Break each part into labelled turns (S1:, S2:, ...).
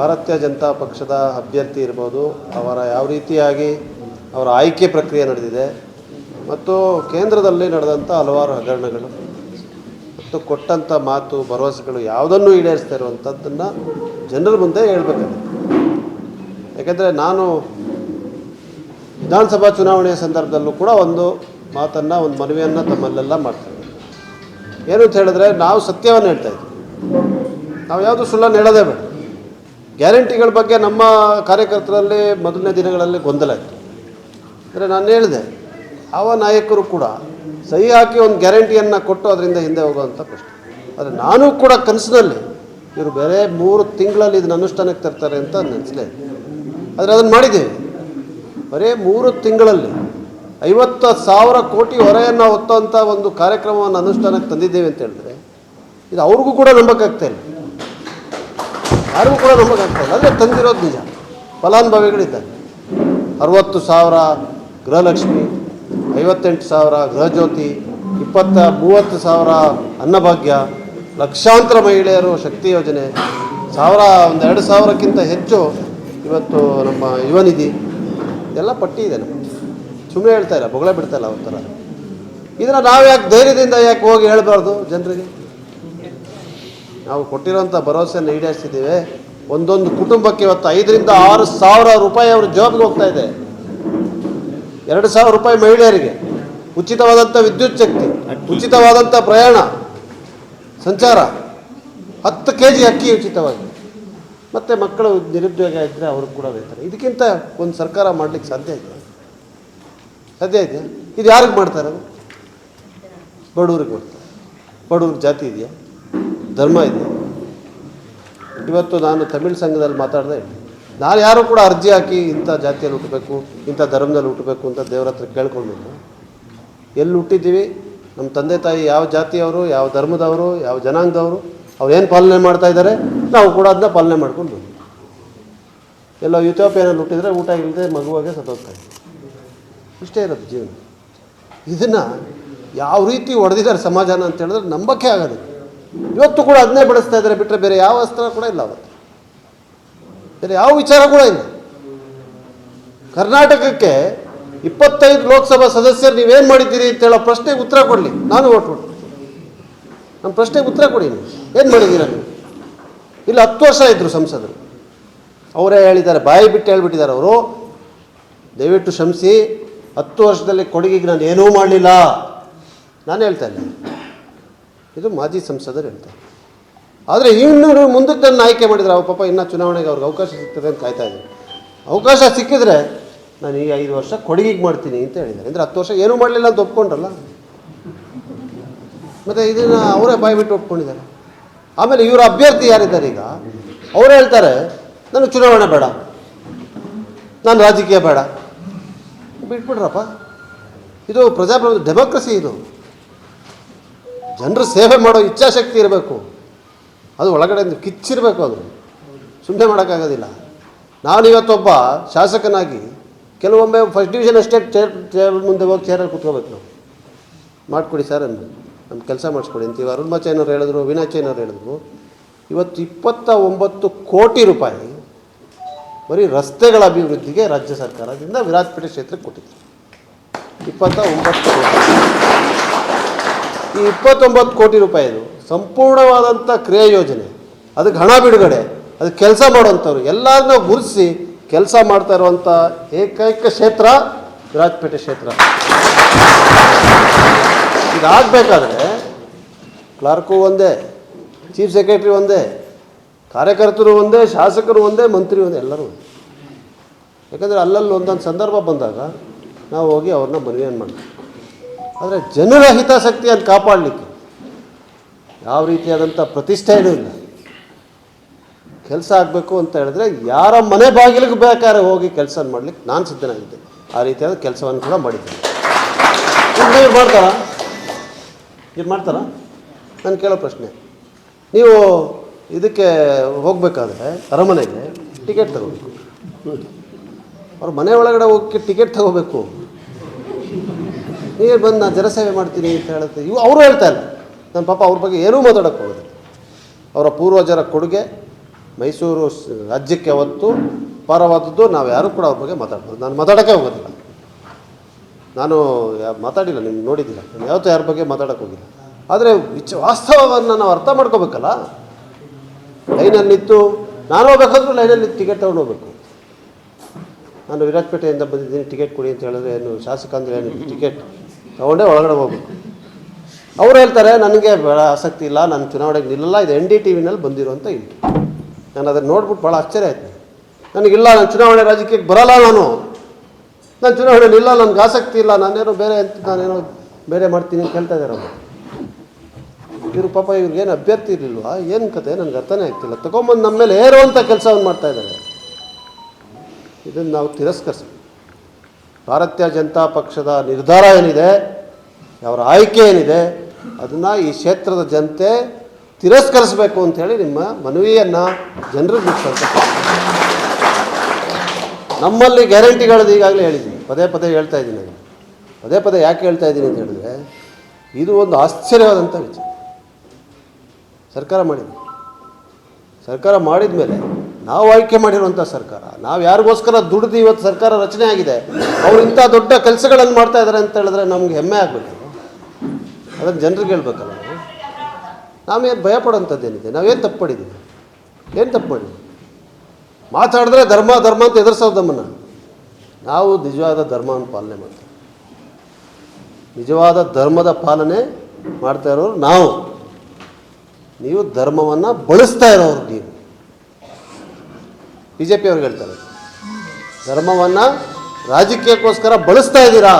S1: ಭಾರತೀಯ ಜನತಾ ಪಕ್ಷದ ಅಭ್ಯರ್ಥಿ ಇರ್ಬೋದು, ಅವರ ಯಾವ ರೀತಿಯಾಗಿ ಅವರ ಆಯ್ಕೆ ಪ್ರಕ್ರಿಯೆ ನಡೆದಿದೆ, ಮತ್ತು ಕೇಂದ್ರದಲ್ಲಿ ನಡೆದಂಥ ಹಲವಾರು ಹಗರಣಗಳು, ಮತ್ತು ಕೊಟ್ಟಂಥ ಮಾತು, ಭರವಸೆಗಳು ಯಾವುದನ್ನು ಈಡೇರಿಸ್ತಾ ಇರುವಂಥದ್ದನ್ನು ಜನರ ಮುಂದೆ ಹೇಳಬೇಕಾಗುತ್ತೆ. ಯಾಕೆಂದರೆ ನಾನು ವಿಧಾನಸಭಾ ಚುನಾವಣೆಯ ಸಂದರ್ಭದಲ್ಲೂ ಕೂಡ ಒಂದು ಮಾತನ್ನು, ಒಂದು ಮನವಿಯನ್ನು ತಮ್ಮಲ್ಲೆಲ್ಲ ಮಾಡ್ತೇವೆ ಏನು ಅಂತ ಹೇಳಿದ್ರೆ, ನಾವು ಸತ್ಯವನ್ನು ಹೇಳ್ತಾ ಇದ್ವಿ ನಾವು ಯಾವುದು ಸುಳ್ಳನ್ನು ಹೇಳೋದೇ ಬೇಡ. ಗ್ಯಾರಂಟಿಗಳ ಬಗ್ಗೆ ನಮ್ಮ ಕಾರ್ಯಕರ್ತರಲ್ಲಿ ಮೊದಲನೇ ದಿನಗಳಲ್ಲಿ ಗೊಂದಲ ಇತ್ತು. ಅಂದರೆ ನಾನು ಹೇಳಿದೆ, ಯಾವ ನಾಯಕರು ಕೂಡ ಸಹಿ ಹಾಕಿ ಒಂದು ಗ್ಯಾರಂಟಿಯನ್ನು ಕೊಟ್ಟು ಅದರಿಂದ ಹಿಂದೆ ಹೋಗುವಂಥ ಪ್ರಶ್ನೆ. ಆದರೆ ನಾನು ಕೂಡ ಕನಸಿನಲ್ಲಿ, ಇವರು ಬೇರೆ ಮೂರು ತಿಂಗಳಲ್ಲಿ ಇದನ್ನ ಅನುಷ್ಠಾನಕ್ಕೆ ತರ್ತಾರೆ ಅಂತ ನೆನೆಸಲೇ ಆದರೆ ಅದನ್ನು ಮಾಡಿದ್ದೀವಿ ಬರೀ ಮೂರು ತಿಂಗಳಲ್ಲಿ ಐವತ್ತು ಸಾವಿರ ಕೋಟಿ ಹೊರೆಯನ್ನು ಹೊತ್ತಂಥ ಒಂದು ಕಾರ್ಯಕ್ರಮವನ್ನು ಅನುಷ್ಠಾನಕ್ಕೆ ತಂದಿದ್ದೇವೆ ಅಂತ ಹೇಳಿದ್ರೆ, ಇದು ಅವ್ರಿಗೂ ಕೂಡ ನಂಬಕ್ಕಾಗ್ತಾ ಇಲ್ಲ. ಯಾರಿಗೂ ಕೂಡ ನಮಗೆ ಆಗ್ತಾಯಿಲ್ಲ ಅಂದರೆ ತಂದಿರೋದು ನಿಜ. ಫಲಾನುಭವಿಗಳಿದ್ದಾರೆ. ಅರವತ್ತು ಸಾವಿರ ಗೃಹಲಕ್ಷ್ಮಿ, ಐವತ್ತೆಂಟು ಸಾವಿರ ಗೃಹಜ್ಯೋತಿ, ಇಪ್ಪತ್ತ ಮೂವತ್ತು ಸಾವಿರ ಅನ್ನಭಾಗ್ಯ, ಲಕ್ಷಾಂತರ ಮಹಿಳೆಯರು ಶಕ್ತಿ ಯೋಜನೆ, ಸಾವಿರ, ಒಂದು ಎರಡು ಸಾವಿರಕ್ಕಿಂತ ಹೆಚ್ಚು ಇವತ್ತು ನಮ್ಮ ಯುವನಿಧಿ ಎಲ್ಲ ಪಟ್ಟಿ ಇದೆ ನಮ್ಮ ಸುಮ್ಮನೆ ಹೇಳ್ತಾ ಇಲ್ಲ, ಬೊಗಳೆ ಬಿಡ್ತಾ ಇಲ್ಲ ಅವ್ರ ಥರ ಇದನ್ನು ನಾವು ಯಾಕೆ ಧೈರ್ಯದಿಂದ ಯಾಕೆ ಹೋಗಿ ಹೇಳಬಾರ್ದು ಜನರಿಗೆ? ನಾವು ಕೊಟ್ಟಿರೋಂಥ ಭರವಸೆಯನ್ನು ಈಡೇರಿಸಿದ್ದೀವಿ. ಒಂದೊಂದು ಕುಟುಂಬಕ್ಕೆ ಇವತ್ತು ಐದರಿಂದ ಆರು ಸಾವಿರ ರೂಪಾಯಿ ಅವ್ರ ಜಾಬ್ಗೆ ಹೋಗ್ತಾ ಇದೆ. ಎರಡು ಸಾವಿರ ರೂಪಾಯಿ ಮಹಿಳೆಯರಿಗೆ. ಉಚಿತವಾದಂಥ ವಿದ್ಯುತ್ ಶಕ್ತಿ ಉಚಿತವಾದಂಥ ಪ್ರಯಾಣ, ಸಂಚಾರ, ಹತ್ತು ಕೆ ಜಿ ಅಕ್ಕಿ ಉಚಿತವಾಗಿ. ಮತ್ತು ಮಕ್ಕಳು ನಿರುದ್ಯೋಗ ಇದ್ದರೆ ಅವ್ರಿಗೆ ಕೂಡ ವೇತನ ಇದಕ್ಕಿಂತ ಒಂದು ಸರ್ಕಾರ ಮಾಡಲಿಕ್ಕೆ ಸಾಧ್ಯ ಇದೆ. ಸಾಧ್ಯ ಇದೆಯಾ ಇದು ಯಾರಿಗೆ ಮಾಡ್ತಾರೆ ಬಡವ್ರಿಗೆ ಬಡವ್ರ ಜಾತಿ ಇದೆಯಾ? ಧರ್ಮ ಇದೆ. ಇವತ್ತು ನಾನು ತಮಿಳ್ ಸಂಘದಲ್ಲಿ ಮಾತಾಡಿದೆ, ನಾನು ಯಾರು ಕೂಡ ಅರ್ಜಿ ಹಾಕಿ ಇಂಥ ಜಾತಿಯಲ್ಲಿ ಹುಟ್ಟಬೇಕು, ಇಂಥ ಧರ್ಮದಲ್ಲಿ ಹುಟ್ಟಬೇಕು ಅಂತ ದೇವ್ರ ಹತ್ರ ಕೇಳ್ಕೊಳ್ಬೇಕು. ಎಲ್ಲಿ ಹುಟ್ಟಿದ್ದೀವಿ? ನಮ್ಮ ತಂದೆ ತಾಯಿ ಯಾವ ಜಾತಿಯವರು, ಯಾವ ಧರ್ಮದವರು, ಯಾವ ಜನಾಂಗದವರು, ಅವ್ರು ಏನು ಪಾಲನೆ ಮಾಡ್ತಾ ಇದ್ದಾರೆ? ನಾವು ಕೂಡ ಅದನ್ನ ಪಾಲನೆ ಮಾಡ್ಕೊಂಡು ಎಲ್ಲ ಯುಥೋಪಿಯನಲ್ಲಿ ಹುಟ್ಟಿದರೆ ಊಟ ಇಲ್ಲದೆ ಮಗುವಾಗೆ ಸತ್ತೋಗ್ತಾ ಇದೆ ಇಷ್ಟೇ ಇರೋದು ಜೀವನ. ಇದನ್ನು ಯಾವ ರೀತಿ ಹೊಡೆದಿದ್ದಾರೆ ಸಮಾಜನ ಅಂತ ಹೇಳಿದ್ರೆ ನಂಬಕ್ಕೆ ಆಗೋದಿಲ್ಲ. ಇವತ್ತು ಕೂಡ ಅದನ್ನೇ ಬಳಸ್ತಾ ಇದ್ದಾರೆ ಬಿಟ್ಟರೆ ಬೇರೆ ಯಾವ ಅಸ್ತ್ರ ಕೂಡ ಇಲ್ಲ ಅವತ್ತು. ಬೇರೆ ಯಾವ ವಿಚಾರ ಕೂಡ ಇಲ್ಲ. ಕರ್ನಾಟಕಕ್ಕೆ ಇಪ್ಪತ್ತೈದು ಲೋಕಸಭಾ ಸದಸ್ಯರು ನೀವೇನು ಮಾಡಿದ್ದೀರಿ ಅಂತ ಹೇಳೋ ಪ್ರಶ್ನೆಗೆ ಉತ್ತರ ಕೊಡಲಿ. ನಾನು ಓಟ್ ಕೊಡ್ತೀನಿ ನಮ್ಮ ಪ್ರಶ್ನೆಗೆ ಉತ್ತರ ಕೊಡಿ ನೀವು. ಏನು ಮಾಡಿದ್ದೀರ ನೀವು? ಇಲ್ಲಿ, ಹತ್ತು ವರ್ಷ ಇದ್ದರು ಸಂಸದರು. ಅವರೇ ಹೇಳಿದ್ದಾರೆ, ಬಾಯಿ ಬಿಟ್ಟು ಹೇಳ್ಬಿಟ್ಟಿದ್ದಾರೆ ಅವರು. ದಯವಿಟ್ಟು ಶ್ರಮಿಸಿ ಹತ್ತು ವರ್ಷದಲ್ಲಿ ಕೊಡಗಿಗೆ ನಾನು ಏನೂ ಮಾಡಲಿಲ್ಲ. ನಾನು ಹೇಳ್ತಾ ಇಲ್ಲ ಇದು ಮಾಜಿ ಸಂಸದರು ಹೇಳ್ತಾರೆ ಆದರೆ ಇನ್ನೂರು ತನ್ನ ಆಯ್ಕೆ ಮಾಡಿದರೆ ಅವ್ರ ಪಾಪ ಇನ್ನೂ ಚುನಾವಣೆಗೆ ಅವ್ರಿಗೆ ಅವಕಾಶ ಸಿಗ್ತದೆ ಅಂತ ಕಾಯ್ತಾ ಇದ್ದೀನಿ ಅವಕಾಶ ಸಿಕ್ಕಿದ್ರೆ ನಾನು ಈ ಐದು ವರ್ಷ ಕೊಡುಗೆಗೆ ಮಾಡ್ತೀನಿ ಅಂತ ಹೇಳಿದ್ದಾರೆ. ಅಂದರೆ ಹತ್ತು ವರ್ಷ ಏನೂ ಮಾಡಲಿಲ್ಲ ಅಂತ ಒಪ್ಕೊಂಡ್ರಲ್ಲ? ಮತ್ತು ಇದನ್ನು ಅವರೇ ಬಾಯಿ ಬಿಟ್ಟು ಒಪ್ಕೊಂಡಿದ್ದಾರೆ. ಆಮೇಲೆ ಇವರ ಅಭ್ಯರ್ಥಿ ಯಾರಿದ್ದಾರೆ ಈಗ? ಅವರು ಹೇಳ್ತಾರೆ ನನಗೆ ಚುನಾವಣೆ ಬೇಡ. ನಾನು ರಾಜಕೀಯ ಬೇಡ. ಬಿಟ್ಬಿಡ್ರಪ್ಪ ಇದು ಪ್ರಜಾಪ್ರಭುತ್ವ ಡೆಮೋಕ್ರಸಿ ಇದು. ಜನರು ಸೇವೆ ಮಾಡೋ ಇಚ್ಛಾಶಕ್ತಿ ಇರಬೇಕು. ಅದು ಒಳಗಡೆಯಿಂದ ಕಿಚ್ಚಿರಬೇಕು ಅದು. ಸುಮ್ಮನೆ ಮಾಡೋಕ್ಕಾಗೋದಿಲ್ಲ. ನಾನು ಇವತ್ತೊಬ್ಬ ಶಾಸಕನಾಗಿ ಕೆಲವೊಮ್ಮೆ ಫಸ್ಟ್ ಡಿವಿಷನ್ ಅಷ್ಟೇ ಚೇರ್ ಚೇರ್ ಮುಂದೆ ಹೋಗಿ ಚೇರಲ್ಲಿ ಕುತ್ಕೋಬೇಕು. ನಾವು ಮಾಡಿಕೊಡಿ ಸರ್ ಅಂದರು. ನಮ್ಮ ಕೆಲಸ ಮಾಡಿಸ್ಕೊಡಿ ಅಂತೀವಿ ಅರುಣಾಚಯ್ಯನವ್ರು ಹೇಳಿದ್ರು ವೀಣಾಚಯ್ಯನವ್ರು ಹೇಳಿದ್ರು. ಇವತ್ತು ಇಪ್ಪತ್ತ ಒಂಬತ್ತು ಕೋಟಿ ರೂಪಾಯಿ ಬರೀ ರಸ್ತೆಗಳ ಅಭಿವೃದ್ಧಿಗೆ ರಾಜ್ಯ ಸರ್ಕಾರದಿಂದ ವಿರಾಜಪೇಟೆ ಕ್ಷೇತ್ರಕ್ಕೆ ಕೊಟ್ಟಿದೆ ಇಪ್ಪತ್ತ ಒಂಬತ್ತು ಕೋಟಿ. ಈ ಇಪ್ಪತ್ತೊಂಬತ್ತು ಕೋಟಿ ರೂಪಾಯಿದು. ಸಂಪೂರ್ಣವಾದಂಥ ಕ್ರಿಯಾ ಯೋಜನೆ. ಅದಕ್ಕೆ ಹಣ ಬಿಡುಗಡೆ. ಅದಕ್ಕೆ ಕೆಲಸ ಮಾಡುವಂಥವ್ರು. ಎಲ್ಲರನ್ನ ಗುರುತಿಸಿ ಕೆಲಸ ಮಾಡ್ತಾ ಇರುವಂಥ ಏಕೈಕ ಕ್ಷೇತ್ರ ವಿರಾಜಪೇಟೆ ಕ್ಷೇತ್ರ. ಇದಾಗಬೇಕಾದ್ರೆ ಕ್ಲಾರ್ಕು ಒಂದೇ, ಚೀಫ್ ಸೆಕ್ರೆಟರಿ ಒಂದೇ, ಕಾರ್ಯಕರ್ತರು ಒಂದೇ, ಶಾಸಕರು ಒಂದೇ, ಮಂತ್ರಿ ಒಂದೇ, ಎಲ್ಲರೂ ಯಾಕಂದರೆ ಅಲ್ಲಲ್ಲಿ ಒಂದೊಂದು ಸಂದರ್ಭ ಬಂದಾಗ ನಾವು ಹೋಗಿ ಅವ್ರನ್ನ ಮನವಿಯನ್ನು ಮಾಡ್ತೀವಿ. ಆದರೆ ಜನರ ಹಿತಾಸಕ್ತಿಯನ್ನು ಕಾಪಾಡಲಿಕ್ಕೆ ಯಾವ ರೀತಿಯಾದಂಥ ಪ್ರತಿಷ್ಠೆ ಇಲ್ಲ. ಕೆಲಸ ಆಗಬೇಕು ಅಂತ ಹೇಳಿದ್ರೆ ಯಾರ ಮನೆ ಬಾಗಿಲಿಗೆ ಬೇಕಾದ್ರೆ ಹೋಗಿ ಕೆಲಸ ಮಾಡಲಿಕ್ಕೆ ನಾನು ಸಿದ್ಧನಾಗಿದ್ದೆ. ಆ ರೀತಿಯಾದ ಕೆಲಸವನ್ನು ಕೂಡ ಮಾಡಿದ್ದೆ. ನೀವು ಮಾಡ್ತಾರಾ? ಇವ್ರು ಮಾಡ್ತಾರಾ? ನಾನು ಕೇಳೋ ಪ್ರಶ್ನೆ. ನೀವು ಇದಕ್ಕೆ ಹೋಗಬೇಕಾದ್ರೆ ಅರಮನೆಗೆ ಟಿಕೆಟ್ ತಗೋಬೇಕು. ಅವ್ರ ಮನೆ ಒಳಗಡೆ ಹೋಗಿ ಟಿಕೆಟ್ ತಗೋಬೇಕು. ನೀರು ಬಂದು ನಾನು ಜನಸೇವೆ ಮಾಡ್ತೀನಿ ಅಂತ ಹೇಳುತ್ತೆ. ಇವು ಅವರು ಹೇಳ್ತಾ ಇಲ್ಲ. ನನ್ನ ಪಾಪ ಅವ್ರ ಬಗ್ಗೆ ಏನೂ ಮಾತಾಡೋಕ್ಕೆ ಹೋಗೋದಿಲ್ಲ. ಅವರ ಪೂರ್ವಜರ ಕೊಡುಗೆ ಮೈಸೂರು ರಾಜ್ಯಕ್ಕೆ ಅವತ್ತು ಪರವಾದದ್ದು ನಾವು ಯಾರೂ ಕೂಡ ಅವ್ರ ಬಗ್ಗೆ ಮಾತಾಡ್ಬೋದು ನಾನು ಮಾತಾಡೋಕ್ಕೆ ಹೋಗೋದಿಲ್ಲ. ನಾನು ಮಾತಾಡಿಲ್ಲ, ನಿಮ್ಗೆ ನೋಡಿದ್ದಿಲ್ಲ ನಾನು ಯಾವತ್ತೂ ಯಾರ ಬಗ್ಗೆ ಮಾತಾಡೋಕ್ಕೆ ಹೋಗಿಲ್ಲ. ಆದರೆ ವಿಚ, ವಾಸ್ತವವನ್ನು ನಾವು ಅರ್ಥ ಮಾಡ್ಕೋಬೇಕಲ್ಲ? ಲೈನಲ್ಲಿ ನಿಂತು ನಾನು ಹೋಗ್ಬೇಕಾದ್ರೂ ಲೈನಲ್ಲಿ ಟಿಕೆಟ್ ತೊಗೊಂಡು ಹೋಗ್ಬೇಕು. ನಾನು ವಿರಾಜಪೇಟೆಯಿಂದ ಬಂದಿದ್ದೀನಿ. ಟಿಕೆಟ್ ಕೊಡಿ ಅಂತ ಹೇಳಿದ್ರೆ ಏನು ಶಾಸಕ ಅಂದರೆ ಏನು ಟಿಕೆಟ್ ತೊಗೊಂಡೇ ಒಳಗಡೆ ಹೋಗ್ಬೇಕು. ಅವ್ರು ಹೇಳ್ತಾರೆ, ನನಗೆ ಭಾಳ ಆಸಕ್ತಿ ಇಲ್ಲ, ನಾನು ಚುನಾವಣೆಗೆ ನಿಲ್ಲಲ್ಲ, ಇದು ಎನ್ ಡಿ ಟಿ ವಿನಲ್ಲಿ ಬಂದಿರುವಂಥ ಇಂಟು ನಾನು ಅದನ್ನು ನೋಡ್ಬಿಟ್ಟು ಭಾಳ ಆಶ್ಚರ್ಯ ಆಯ್ತು. ನನಗಿಲ್ಲ, ನಾನು ಚುನಾವಣೆ ರಾಜಕೀಯಕ್ಕೆ ಬರಲ್ಲ ನಾನು. ನಾನು ಚುನಾವಣೆ ಇಲ್ಲ ನನಗೆ ಆಸಕ್ತಿ ಇಲ್ಲ, ನಾನೇನೋ ಬೇರೆ ಅಂತ, ನಾನೇನೋ ಬೇರೆ ಮಾಡ್ತೀನಿ ಅಂತ ಹೇಳ್ತಾ ಇದ್ದಾರೆ ಇವರು ಪಾಪ ಇವ್ರಿಗೇನು ಅಭ್ಯರ್ಥಿ ಇರಲಿಲ್ಲ ಏನು ಕತೆ? ನನಗೆ ಅರ್ಥನೇ ಆಗ್ತಿಲ್ಲ. ತಗೊಂಬಂದು ನಮ್ಮ ಮೇಲೆ ಏರುವಂಥ ಕೆಲಸವನ್ನು ಮಾಡ್ತಾ ಇದ್ದಾರೆ. ಇದನ್ನು ನಾವು ತಿರಸ್ಕರಿಸ್ಬೇಕು. ಭಾರತೀಯ ಜನತಾ ಪಕ್ಷದ ನಿರ್ಧಾರ ಏನಿದೆ, ಅವರ ಆಯ್ಕೆ ಏನಿದೆ, ಅದನ್ನು ಈ ಕ್ಷೇತ್ರದ ಜನತೆ ತಿರಸ್ಕರಿಸಬೇಕು ಅಂಥೇಳಿ ನಿಮ್ಮ ಮನವಿಯನ್ನು ಜನರಿಗೆ ಮುಟ್ಟಿಸೋಂಥ ನಮ್ಮಲ್ಲಿ ಗ್ಯಾರಂಟಿಗಳದ್ದು ಈಗಾಗಲೇ ಹೇಳಿದ್ದೀನಿ. ಪದೇ ಪದೇ ಹೇಳ್ತಾ ಇದ್ದೀನಿ ನಾನು ಪದೇ ಪದೇ ಯಾಕೆ ಹೇಳ್ತಾ ಇದ್ದೀನಿ ಅಂತ ಹೇಳಿದ್ರೆ, ಇದು ಒಂದು ಆಶ್ಚರ್ಯವಾದಂಥ ವಿಚಾರ. ಸರ್ಕಾರ ಮಾಡಿದೆ. ಸರ್ಕಾರ ಮಾಡಿದ ಮೇಲೆ ನಾವು ಆಯ್ಕೆ ಮಾಡಿರುವಂಥ ಸರ್ಕಾರ, ನಾವು ಯಾರಿಗೋಸ್ಕರ ದುಡ್ದು ಇವತ್ತು ಸರ್ಕಾರ ರಚನೆ ಆಗಿದೆ, ಅವ್ರು ಇಂಥ ದೊಡ್ಡ ಕೆಲಸಗಳನ್ನು ಮಾಡ್ತಾ ಇದ್ದಾರೆ ಅಂತ ಹೇಳಿದ್ರೆ ನಮ್ಗೆ ಹೆಮ್ಮೆ ಆಗಬೇಕು. ಅದನ್ನು ಜನರಿಗೆ ಹೇಳ್ಬೇಕಲ್ಲ ನಾವು. ನಾವೇನು ಭಯ ಪಡೋಂಥದ್ದೇನಿದೆ ನಾವೇನು ತಪ್ಪು ಮಾಡಿದ್ದೀವಿ ಏನು ತಪ್ಪು ಮಾಡಿದ್ವಿ ಮಾತಾಡಿದ್ರೆ ಧರ್ಮ ಧರ್ಮ ಅಂತ ಎದುರಿಸೋದು ನಮ್ಮನ್ನು. ನಾವು ನಿಜವಾದ ಧರ್ಮವನ್ನು ಪಾಲನೆ ಮಾಡ್ತೀವಿ. ನಿಜವಾದ ಧರ್ಮದ ಪಾಲನೆ ಮಾಡ್ತಾ ಇರೋರು ನಾವು. ನೀವು ಧರ್ಮವನ್ನು ಬಳಸ್ತಾ ಇರೋರು ನೀವು. ಬಿ ಜೆ ಪಿಯವ್ರಿಗೆ ಹೇಳ್ತಾರೆ, ಧರ್ಮವನ್ನು ರಾಜಕೀಯಕ್ಕೋಸ್ಕರ ಬಳಸ್ತಾ ಇದ್ದೀರಾ?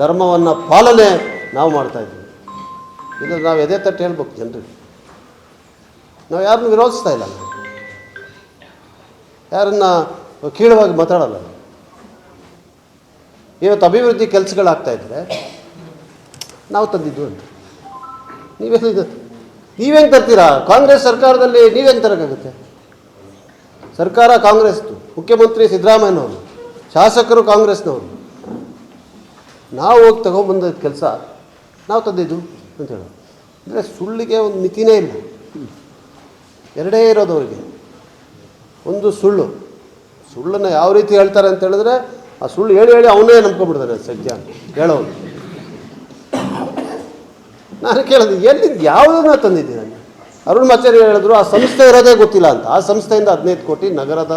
S1: ಧರ್ಮವನ್ನು ಪಾಲನೆ ನಾವು ಮಾಡ್ತಾ ಇದ್ದೀವಿ. ಇದು ನಾವು ಎದೆ ತಟ್ಟು ಹೇಳ್ಬೇಕು ಜನರಿಗೆ. ನಾವು ಯಾರನ್ನು ವಿರೋಧಿಸ್ತಾ ಇಲ್ಲ ಯಾರನ್ನು ಕೀಳವಾಗಿ ಮಾತಾಡಲ್ಲ ಇವತ್ತು ಅಭಿವೃದ್ಧಿ ಇದ್ದರೆ ನಾವು ತಂದಿದ್ದು ಅಂತ. ನೀವು ನೀವೇನು ತರ್ತೀರಾ? ಕಾಂಗ್ರೆಸ್ ಸರ್ಕಾರದಲ್ಲಿ ನೀವೇನು ತರೋಕ್ಕಾಗುತ್ತೆ ಸರ್ಕಾರ ಕಾಂಗ್ರೆಸ್ದು, ಮುಖ್ಯಮಂತ್ರಿ ಸಿದ್ದರಾಮಯ್ಯನವರು, ಶಾಸಕರು ಕಾಂಗ್ರೆಸ್ನವರು. ನಾವು ಹೋಗಿ ತಗೊಂಬಂದ ಕೆಲಸ ನಾವು ತಂದಿದ್ದು ಅಂತ ಹೇಳೋದು. ಅಂದರೆ ಸುಳ್ಳಿಗೆ ಒಂದು ಮಿತಿನೇ ಇಲ್ಲ. ಎರಡೇ ಇರೋದು ಅವರಿಗೆ ಒಂದು ಸುಳ್ಳು. ಸುಳ್ಳನ್ನು ಯಾವ ರೀತಿ ಹೇಳ್ತಾರೆ ಅಂತ ಹೇಳಿದ್ರೆ ಆ ಸುಳ್ಳು ಹೇಳಿ ಹೇಳಿ ಅವನೇ ನಂಬ್ಕೊಂಡ್ಬಿಡ್ತಾರೆ ಸದ್ಯ ಹೇಳೋನು ನಾನು ಕೇಳಿದೆ, ಎಲ್ಲಿಂದ ಯಾವುದನ್ನ ತಂದಿದ್ದೀರ? ಅರುಣ್ ಮಾಚಾರಿ ಹೇಳಿದ್ರು, ಆ ಸಂಸ್ಥೆ ಇರೋದೇ ಗೊತ್ತಿಲ್ಲ ಅಂತ. ಆ ಸಂಸ್ಥೆಯಿಂದ ಹದಿನೈದು ಕೋಟಿ ನಗರದ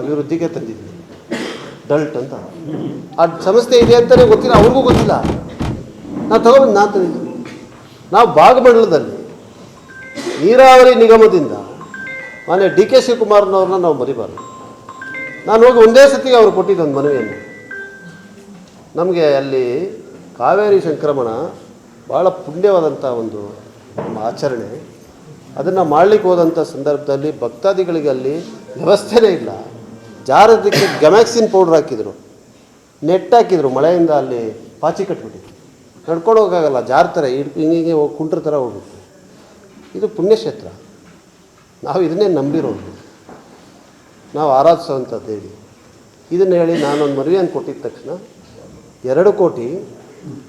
S1: ಅಭಿವೃದ್ಧಿಗೆ ತಂದಿದ್ದೀನಿ. ಡಲ್ಟ್ ಅಂತ. ಆ ಸಂಸ್ಥೆ ಇದೆ ಅಂತಲೇ ಗೊತ್ತಿಲ್ಲ, ಅವ್ರಿಗೂ ಗೊತ್ತಿಲ್ಲ. ನಾವು ತಗೊಂಡು ನಾನು ತಂದಿದ್ದೀನಿ. ನಾವು ಭಾಗಮಂಡಲದಲ್ಲಿ ನೀರಾವರಿ ನಿಗಮದಿಂದ ಮಾನ್ಯ ಡಿ ಕೆ ಶಿವಕುಮಾರ್ನವ್ರನ್ನ ನಾವು ಮರಿಬಾರ್ದು. ನಾನು ಹೋಗಿ ಒಂದೇ ಸತಿಗೆ ಅವ್ರು ಕೊಟ್ಟಿದ್ದು ಒಂದು ಮನವಿಯನ್ನು. ನಮಗೆ ಅಲ್ಲಿ ಕಾವೇರಿ ಸಂಕ್ರಮಣ ಭಾಳ ಪುಣ್ಯವಾದಂಥ ಒಂದು ನಮ್ಮ ಆಚರಣೆ. ಅದನ್ನು ಮಾಡಲಿಕ್ಕೆ ಹೋದಂಥ ಸಂದರ್ಭದಲ್ಲಿ ಭಕ್ತಾದಿಗಳಿಗೆ ಅಲ್ಲಿ ವ್ಯವಸ್ಥೆನೇ ಇಲ್ಲ. ಜಾರದಕ್ಕೆ ಗಮ್ಯಾಕ್ಸಿನ್ ಪೌಡ್ರ್ ಹಾಕಿದರು. ನೆಟ್ ಹಾಕಿದರು, ಮಳೆಯಿಂದ ಅಲ್ಲಿ ಪಾಚಿ ಕಟ್ಬಿಟ್ಟಿದ್ರು ನಡ್ಕೊಂಡು ಹೋಗೋಕ್ಕಾಗಲ್ಲ ಜಾರ್ತಾರೆ ಹಿಂಗೆ ಹೋಗಿ ಕುಂಟ್ರ ಥರ ಹೋಗ್ಬಿಟ್ಟು ಇದು ಪುಣ್ಯಕ್ಷೇತ್ರ. ನಾವು ಇದನ್ನೇ ನಂಬಿರೋದು. ನಾವು ಆರಾಧಿಸೋವಂಥ ದೇವಿ ಇದನ್ನು ಹೇಳಿ ನಾನೊಂದು ಮದುವೆಯನ್ನು ಕೊಟ್ಟಿದ್ದ ತಕ್ಷಣ, ಎರಡು ಕೋಟಿ,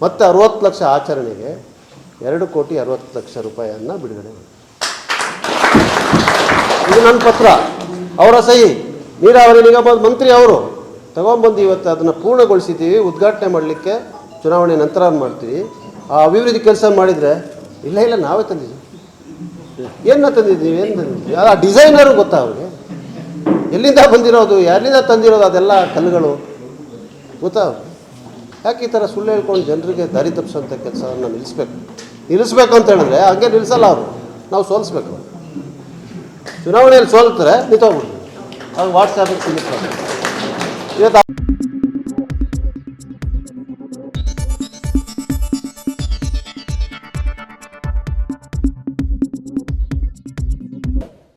S1: ಮತ್ತು ಅರುವತ್ತು ಲಕ್ಷ ಆಚರಣೆಗೆ ಎರಡು ಕೋಟಿ ಅರುವತ್ತು ಲಕ್ಷ ರೂಪಾಯಿಯನ್ನು ಬಿಡುಗಡೆ ಮಾಡಿ ಇದು ನನ್ನ ಪತ್ರ. ಅವರ ಸಹಿ. ನೀರಾವರಿ ನಿಗಮದ ಮಂತ್ರಿ ಅವರು ತಗೊಂಬಂದು ಇವತ್ತು ಅದನ್ನು ಪೂರ್ಣಗೊಳಿಸಿದ್ದೀವಿ, ಉದ್ಘಾಟನೆ ಮಾಡಲಿಕ್ಕೆ ಚುನಾವಣೆ ನಂತರ ಮಾಡ್ತೀವಿ. ಆ ಅಭಿವೃದ್ಧಿ ಕೆಲಸ ಮಾಡಿದರೆ, ಇಲ್ಲ ಇಲ್ಲ, ನಾವೇ ತಂದಿದ್ದೀವಿ. ಏನು ತಂದಿದ್ದೀವಿ ಏನು ತಂದಿದ್ದೀವಿ? ಆ ಡಿಸೈನರು ಗೊತ್ತಾ ಅವ್ರಿಗೆ? ಎಲ್ಲಿಂದ ಬಂದಿರೋದು ಯಾರಿಂದ ತಂದಿರೋದು, ಅದೆಲ್ಲ ಕಲ್ಲುಗಳು ಗೊತ್ತಾ? ಯಾಕೆ ಈ ಥರ ಸುಳ್ಳು ಹೇಳ್ಕೊಂಡು ಜನರಿಗೆ ದಾರಿ ತಪ್ಪಿಸೋಂಥ ಕೆಲಸವನ್ನು ನಿಲ್ಲಿಸ್ಬೇಕು? ನಿಲ್ಲಿಸ್ಬೇಕು ಅಂತ ಹೇಳಿದ್ರೆ ಹಂಗೆ ನಿಲ್ಲಿಸಲ್ಲ ಅವರು. ನಾವು ಸೋಲಿಸ್ಬೇಕು. ಚುನಾವಣೆಯಲ್ಲಿ ಸೋಲ್ತಾರೆ ನಿಂತೋಗ್ಬಿಡ್ತೀವಿ ಅವ್ರು ವಾಟ್ಸಾಪಿಗೆ ಸಿಗುತ್ತೆ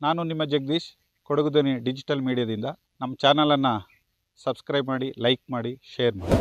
S2: ನಾನು ನಿಮ್ಮ ಜಗದೀಶ್, ಕೊಡಗು ಡಿಜಿಟಲ್ ಮೀಡಿಯಾದಿಂದ. ನಮ್ಮ ಚಾನಲನ್ನು ಸಬ್ಸ್ಕ್ರೈಬ್ ಮಾಡಿ, ಲೈಕ್ ಮಾಡಿ, ಶೇರ್ ಮಾಡಿ.